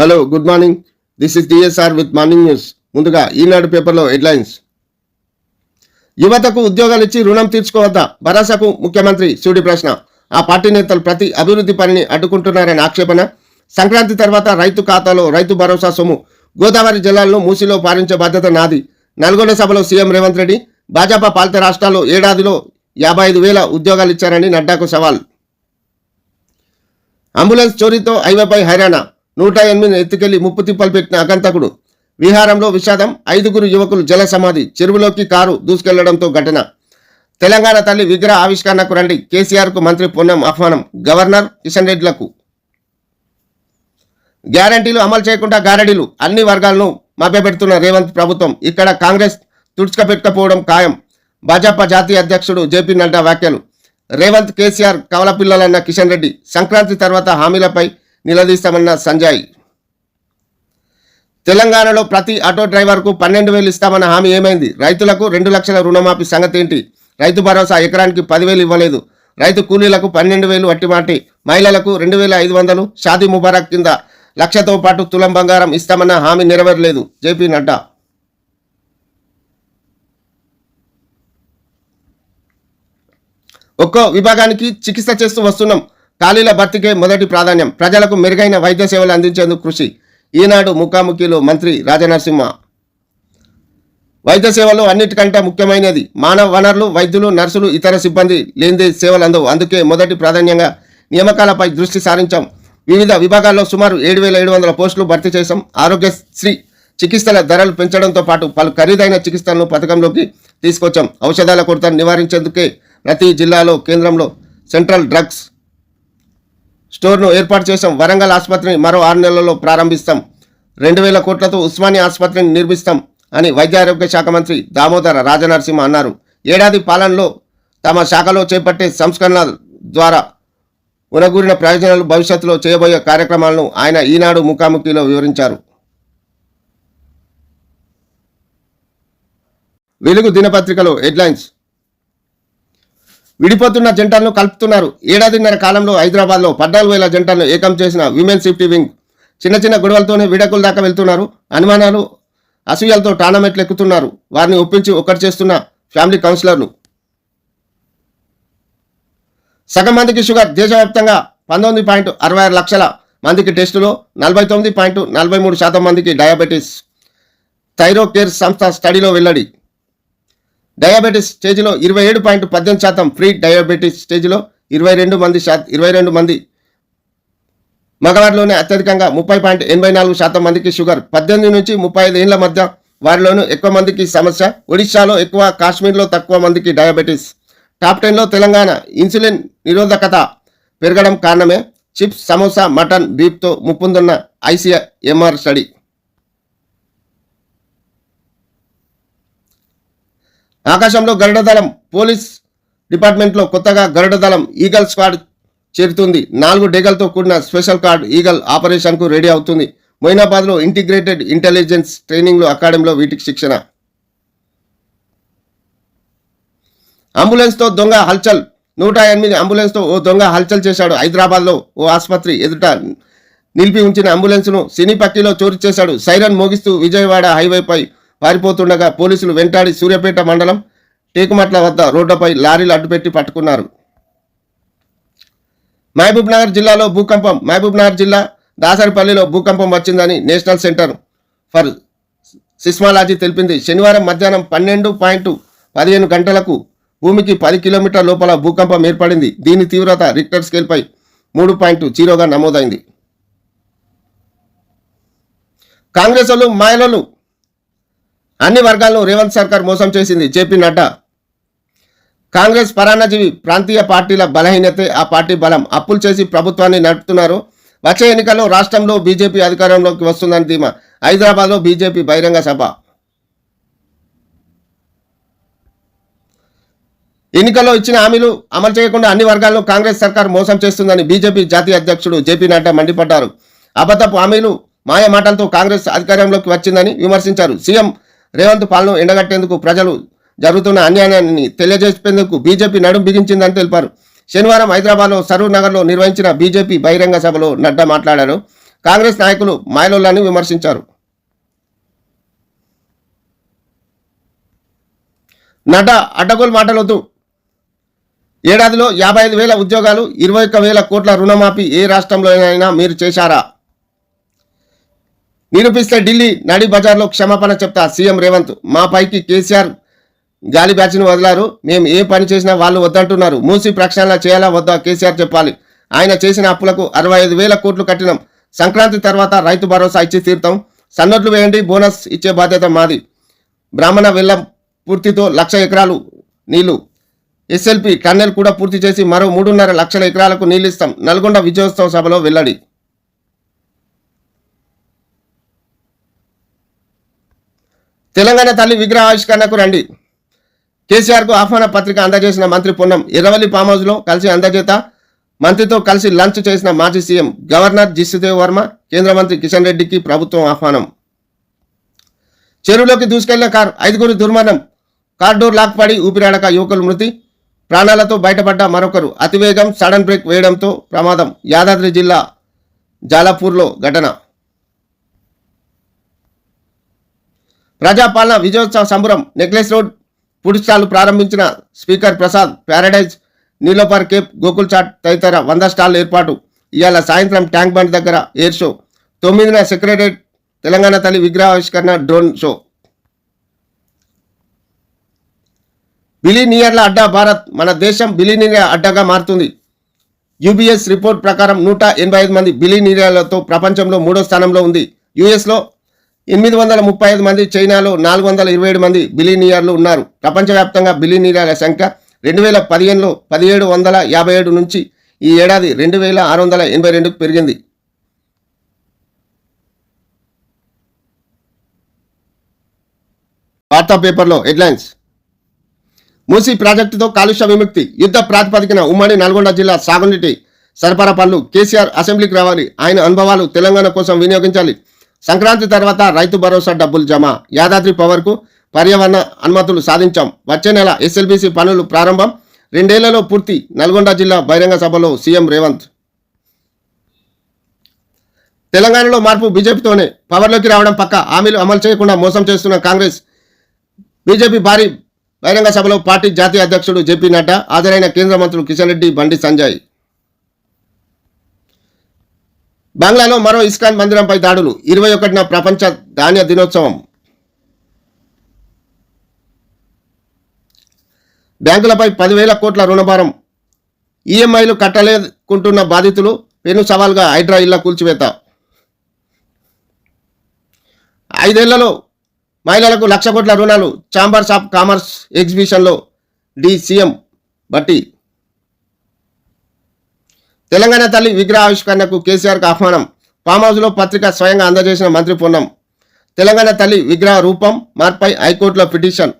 Hello good morning this is DSR with morning news ముందుగా ఈనాడు పేపర్లో headlines. యువతకు ఉద్యోగాలు ఇచ్చి రుణం తీర్చుకోవద్దా భరోసాకు ముఖ్యమంత్రి సూడి ప్రశ్న. ఆ పార్టీ నేతలు ప్రతి అభివృద్ధి పనిని అడ్డుకుంటున్నారని ఆక్షేపణ. సంక్రాంతి తర్వాత రైతు ఖాతాలో రైతు భరోసా సొమ్ము. గోదావరి జిల్లాలను మూసిలో పారించే బాధ్యత నాది. నల్గొండ సభలో సీఎం రేవంత్ రెడ్డి భాజపా పాలిత రాష్ట్రాల్లో ఏడాదిలో యాభై ఐదు వేల ఉద్యోగాలు ఇచ్చారని నడ్డాకు సవాల్. అంబులెన్స్ చోరీతో హైవేపై హైరాణ. నూట ఎనిమిది ఎత్తుకెళ్ళి ముప్పు తిప్పలు పెట్టిన అగంతకుడు. విహారంలో విషాదం ఐదుగురు యువకులు జల సమాధి చెరువులోకి కారు దూసుకెళ్ళడంతో ఘటన. తెలంగాణ తల్లి విగ్రహ ఆవిష్కరణకు రండి. కేసీఆర్కు మంత్రి పొన్నం ఆహ్వానం. గవర్నర్ కిషన్ రెడ్డిలకు గ్యారంటీలు అమలు చేయకుండా గారడీలు. అన్ని వర్గాలను మభ్యపెడుతున్న రేవంత్ ప్రభుత్వం. ఇక్కడ కాంగ్రెస్ తుడుచుకపెట్టకపోవడం ఖాయం. భాజపా జాతీయ అధ్యక్షుడు జేపీ నడ్డా వ్యాఖ్యలు. రేవంత్ కేసీఆర్ కవలపిల్లలన్న కిషన్ రెడ్డి సంక్రాంతి తర్వాత హామీలపై నిలదీస్తామన్న సంజయ్. తెలంగాణలో ప్రతి ఆటో డ్రైవర్కు పన్నెండు వేలు ఇస్తామన్న హామీ ఏమైంది? రైతులకు రెండు లక్షల రుణమాఫీ సంగతి ఏంటి రైతు భరోసా ఎకరానికి పదివేలు ఇవ్వలేదు. రైతు కూలీలకు పన్నెండు వేలు వట్టిమాటి మహిళలకు రెండు వేల ఐదు వందలు షాదీ ముబారక్ కింద లక్షతో పాటు తులం బంగారం ఇస్తామన్న హామీ నెరవేరలేదు. జేపీ నడ్డా. ఒక్కో విభాగానికి చికిత్స చేస్తూ వస్తున్నాం. ఖాళీల భర్తీకే మొదటి ప్రాధాన్యం ప్రజలకు మెరుగైన వైద్య సేవలు అందించేందుకు కృషి. ఈనాడు ముఖాముఖిలో మంత్రి రాజనరసింహ. వైద్య సేవలు అన్నిటికంటే ముఖ్యమైనది మానవ వనరులు వైద్యులు నర్సులు ఇతర సిబ్బంది లేనిదే సేవలు అందవు. అందుకే మొదటి ప్రాధాన్యంగా నియామకాలపై దృష్టి సారించాం. వివిధ విభాగాల్లో సుమారు ఏడు వేల ఏడు వందల పోస్టులు భర్తీ చేశాం. ఆరోగ్యశ్రీ చికిత్సల ధరలు పెంచడంతో పాటు పలు ఖరీదైన చికిత్సలను పథకంలోకి తీసుకొచ్చాం. ఔషధాల కొరతను నివారించేందుకే ప్రతి జిల్లాలో కేంద్రంలో సెంట్రల్ డ్రగ్స్ స్టోర్ను ఏర్పాటు చేశాం. వరంగల్ ఆసుపత్రిని మరో ఆరు నెలల్లో ప్రారంభిస్తాం. రెండు వేల కోట్లతో ఉస్మానియా ఆసుపత్రిని నిర్మిస్తాం అని వైద్య ఆరోగ్య శాఖ మంత్రి దామోదర రాజనరసింహ అన్నారు. ఏడాది పాలనలో తమ శాఖలో చేపట్టే సంస్కరణల ద్వారా ఉనగూరిన ప్రయోజనాలు భవిష్యత్తులో చేయబోయే కార్యక్రమాలను ఆయన ఈనాడు ముఖాముఖిలో వివరించారు. వెలుగు దినపత్రికలో హెడ్లైన్స్ విడిపోతున్న జంటలను కలుపుతున్నారు. ఏడాదిన్నర కాలంలో హైదరాబాద్లో పద్నాలుగు వేల జంటలను ఏకం చేసిన విమెన్ సేఫ్టీ వింగ్ చిన్న చిన్న గొడవలతోనే విడకుల దాకా వెళ్తున్నారు. అనుమానాలు అసూయలతో టార్నమెంట్లు ఎక్కుతున్నారు వారిని ఒప్పించి ఒకటి చేస్తున్న ఫ్యామిలీ కౌన్సిలర్లు. సగం మందికి షుగర్ దేశవ్యాప్తంగా పంతొమ్మిది పాయింట్ అరవై ఆరు లక్షల మందికి టెస్టులో నలభై తొమ్మిది పాయింట్ నలభై మూడు శాతం మందికి డయాబెటీస్. థైరో కేర్ సంస్థ స్టడీలో వెల్లడి. డయాబెటీస్ స్టేజ్లో ఇరవై ఏడు పాయింట్ పద్దెనిమిది శాతం ఫ్రీ డయాబెటీస్ స్టేజ్లో ఇరవై రెండు మంది శాతం ఇరవై రెండు మంది మగవారిలోనే అత్యధికంగా ముప్పై పాయింట్ ఎనభై నాలుగు శాతం మందికి షుగర్. పద్దెనిమిది నుంచి ముప్పై ఐదు ఏళ్ళ మధ్య వారిలోనూ ఎక్కువ మందికి సమస్య. ఒడిశాలో ఎక్కువ కాశ్మీర్లో తక్కువ మందికి డయాబెటీస్. టాప్ టెన్లో తెలంగాణ. ఇన్సులిన్ నిరోధకత పెరగడం కారణమే. చిప్స్ సమోసా మటన్ బీఫ్తో ముప్పుందున్న ఐసీఎంఆర్ స్టడీ. ఆకాశంలో గరుడదళం పోలీస్ డిపార్ట్మెంట్లో కొత్తగా గరుడదళం ఈగల్ స్క్వాడ్ చేరుతుంది. నాలుగు డేగలతో కూడిన స్పెషల్ కార్డ్ ఈగల్ ఆపరేషన్కు రెడీ అవుతుంది. మొయినాబాద్లో ఇంటిగ్రేటెడ్ ఇంటెలిజెన్స్ ట్రైనింగ్లో అకాడమీలో వీటికి శిక్షణ. అంబులెన్స్తో దొంగ హల్చల్. నూట ఎనిమిది అంబులెన్స్తో ఓ దొంగ హల్చల్ చేశాడు. హైదరాబాద్లో ఓ ఆసుపత్రి ఎదుట నిలిపి ఉంచిన అంబులెన్స్ను సినీ పట్టీలో చోరీ చేశాడు. సైరన్ మోగిస్తూ విజయవాడ హైవేపై పారిపోతుండగా పోలీసులు వెంటాడి సూర్యాపేట మండలం టేకుమట్ల వద్ద రోడ్డుపై లారీలు అడ్డుపెట్టి పట్టుకున్నారు. మహబూబ్ నగర్ జిల్లాలో భూకంపం మహబూబ్ నగర్ జిల్లా దాసరిపల్లిలో భూకంపం వచ్చిందని నేషనల్ సెంటర్ ఫర్ సిస్మాలజీ తెలిపింది. శనివారం మధ్యాహ్నం పన్నెండు పాయింట్ పదిహేను గంటలకు భూమికి పది కిలోమీటర్ల లోపల భూకంపం ఏర్పడింది. దీని తీవ్రత రిక్టర్ స్కేల్పై మూడు పాయింట్ జీరోగా నమోదైంది. కాంగ్రెస్ వాళ్ళు మాయలలు అన్ని వర్గాలను రేవంత్ సర్కార్ మోసం చేసింది జేపీ నడ్డా. కాంగ్రెస్ పరాన్నజీవి ప్రాంతీయ పార్టీల బలహీనతే ఆ పార్టీ బలం అప్పులు చేసి ప్రభుత్వాన్ని నడుపుతున్నారు. వచ్చే ఎన్నికల్లో రాష్ట్రంలో బీజేపీ అధికారంలోకి వస్తుందని ధీమా. హైదరాబాద్లో బీజేపీ బహిరంగ సభ. ఎన్నికల్లో ఇచ్చిన హామీలు అమలు చేయకుండా అన్ని వర్గాల్లో కాంగ్రెస్ సర్కార్ మోసం చేస్తుందని బీజేపీ జాతీయ అధ్యక్షుడు జేపీ నడ్డా మండిపడ్డారు. అబద్ధపు హామీలు మాయ మాటలతో కాంగ్రెస్ అధికారంలోకి వచ్చిందని విమర్శించారు. సీఎం రేవంత్ పాలన ఎండగట్టేందుకు ప్రజలు జరుగుతున్న అన్యాయాన్ని తెలియజేసేందుకు బీజేపీ నడుం బిగించిందని తెలిపారు. శనివారం హైదరాబాద్లో సరూర్ నగర్లో నిర్వహించిన బీజేపీ బహిరంగ సభలో నడ్డా మాట్లాడారు. కాంగ్రెస్ నాయకులు మాయలోల్లాని విమర్శించారు. నడ్డా అడ్డగోలు మాటలొద్దు. ఏడాదిలో యాభై ఐదు వేల ఉద్యోగాలు ఇరవై ఒక్క వేల కోట్ల రుణమాఫీ ఏ రాష్ట్రంలోనైనా మీరు చేశారా? నిరూపిస్తే ఢిల్లీ నడి బజార్లో క్షమాపణ చెప్తా సీఎం రేవంత్. మా పైకి కేసీఆర్ గాలి బ్యాచ్ను వదిలారు. మేము ఏ పని చేసినా వాళ్ళు వద్దంటున్నారు. మూసి ప్రక్షాళన చేయాలా వద్దా కేసీఆర్ చెప్పాలి. ఆయన చేసిన అప్పులకు అరవై ఐదు వేల కోట్లు కట్టినాం. సంక్రాంతి తర్వాత రైతు భరోసా ఇచ్చి తీరుతాం. సన్నట్లు వేయండి బోనస్ ఇచ్చే బాధ్యత మాది. బ్రాహ్మణ వెళ్ళ పూర్తితో లక్ష ఎకరాలు నీళ్ళు. ఎస్ఎల్పి టన్నెల్ కూడా పూర్తి చేసి మరో మూడున్నర లక్షల ఎకరాలకు నీళ్ళిస్తాం. నల్గొండ విజయోత్సవ సభలో వెల్లడి. తెలంగాణ తల్లి విగ్రహ ఆవిష్కరణకు రండి. కేసీఆర్కు ఆహ్వాన పత్రిక అందజేసిన మంత్రి పొన్నం ఎర్రవల్లి ఫామ్ హౌస్లో కలిసి అందజేత మంత్రితో కలిసి లంచ్ చేసిన మాజీ సీఎం గవర్నర్ జిస్సుదేవ్ వర్మ కేంద్ర మంత్రి కిషన్ రెడ్డికి ప్రభుత్వం ఆహ్వానం. చెరువులోకి దూసుకెళ్ళిన కారు ఐదుగురు దుర్మరణం. కార్ డోర్ లాక్ పడి ఊపిరాడక యువకులు మృతి. ప్రాణాలతో బయటపడ్డ మరొకరు అతివేగం సడన్ బ్రేక్ వేయడంతో ప్రమాదం. యాదాద్రి జిల్లా జాలాపూర్లో ఘటన. ప్రజాపాలన విజయోత్సవ సంబరం నెక్లెస్ రోడ్ పుడిస్టాలు ప్రారంభించిన speaker Prasad Paradise Niloufer cafe Gokul chaat తదితర వంద స్టాల్ ఏర్పాటు. ఇవాళ సాయంత్రం ట్యాంక్ బండ్ దగ్గర ఎయిర్ షో. తొమ్మిదిన సెక్రటరేట్ తెలంగాణ తల్లి విగ్రహావిష్కరణ డ్రోన్ షో. బిలీనియర్ల అడ్డా భారత్ మన దేశం బిలీనియర్ అడ్డాగా మారుతుంది. యూబీఎస్ రిపోర్ట్ ప్రకారం నూట ఎనభై ఐదు మంది బిలీనియర్లతో ప్రపంచంలో మూడో స్థానంలో ఉంది. యుఎస్లో ఎనిమిది వందల ముప్పై ఐదు మంది చైనాలో నాలుగు వందల ఇరవై ఏడు మంది బిలీనియర్లు ఉన్నారు. ప్రపంచవ్యాప్తంగా బిలినియర్ల సంఖ్య రెండు వేల పదిహేనులో పదిహేడు వందల యాభై ఏడు నుంచి ఈ ఏడాది రెండు వేల ఆరు వందల ఎనభై రెండుకు పెరిగింది. వార్తా పేపర్లో హెడ్లైన్స్. మూసీ ప్రాజెక్టుతో కాలుష్య విముక్తి యుద్ధ ప్రాతిపదికన ఉమ్మడి నల్గొండ జిల్లా సాగునీటి సరఫరా పనులు కేసీఆర్ అసెంబ్లీకి రావాలి. ఆయన అనుభవాలు తెలంగాణ కోసం వినియోగించాలి. సంక్రాంతి తర్వాత రైతు భరోసా డబ్బులు జమ. యాదాద్రి పవర్కు పర్యావరణ అనుమతులు సాధించాం. వచ్చే నెల ఎస్ఎల్బీసీ పనులు ప్రారంభం. రెండేళ్ళలో పూర్తి. నల్గొండ జిల్లా బహిరంగ సభలో సీఎం రేవంత్. తెలంగాణలో మార్పు బీజేపీతోనే. పవర్లోకి రావడం పక్క. హామీలు అమలు చేయకుండా మోసం చేస్తున్న కాంగ్రెస్. బీజేపీ భారీ బహిరంగ సభలో పార్టీ జాతీయ అధ్యక్షుడు జేపీ నడ్డా హాజరైన కేంద్ర మంత్రులు కిషన్ రెడ్డి బండి సంజయ్. బంగ్లాలో మరో ఇస్కాన్ మందిరంపై దాడులు. ఇరవై ఒకటిన ప్రపంచ ధాన్య దినోత్సవం. బ్యాంకులపై పదివేల కోట్ల రుణభారం. ఈఎంఐలు కట్టలేకుంటున్న బాధితులు పెను సవాల్గా హైడ్రా ఇళ్ళ కూల్చివేత. ఐదేళ్ళలో మహిళలకు లక్ష కోట్ల రుణాలు. ఛాంబర్స్ ఆఫ్ కామర్స్ ఎగ్జిబిషన్లో డి సీఎం బట్టి తెలంగాణ తల్లి విగ్రహ ఆవిష్కరణకు కేసీఆర్కు ఆహ్వానం. ఫామ్ హౌస్లో పత్రిక స్వయంగా అందజేసిన మంత్రి పొన్నం. తెలంగాణ తల్లి విగ్రహ రూపం మార్పై హైకోర్టులో పిటిషన్.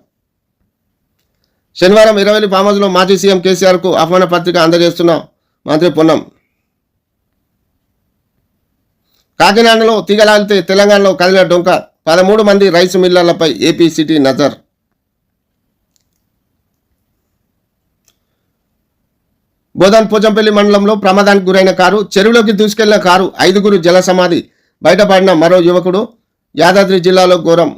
శనివారం ఇరవై ఫామ్ హౌస్లో మాజీ సీఎం కేసీఆర్కు ఆహ్వాన పత్రిక అందజేస్తున్న మంత్రి పొన్నం. కాకినాడలో తీగలాగితే తెలంగాణలో కదిలిన డొంక. పదమూడు మంది రైస్ మిల్లర్లపై ఏపీ సిటీ నజర్. బోధన్ పోచంపల్లి మండలంలో ప్రమాదానికి గురైన కారు చెరువులోకి దూసుకెళ్ళిన కారు ఐదుగురు జల సమాధి బయటపడిన మరో యువకుడు యాదాద్రి జిల్లాలో ఘోరం.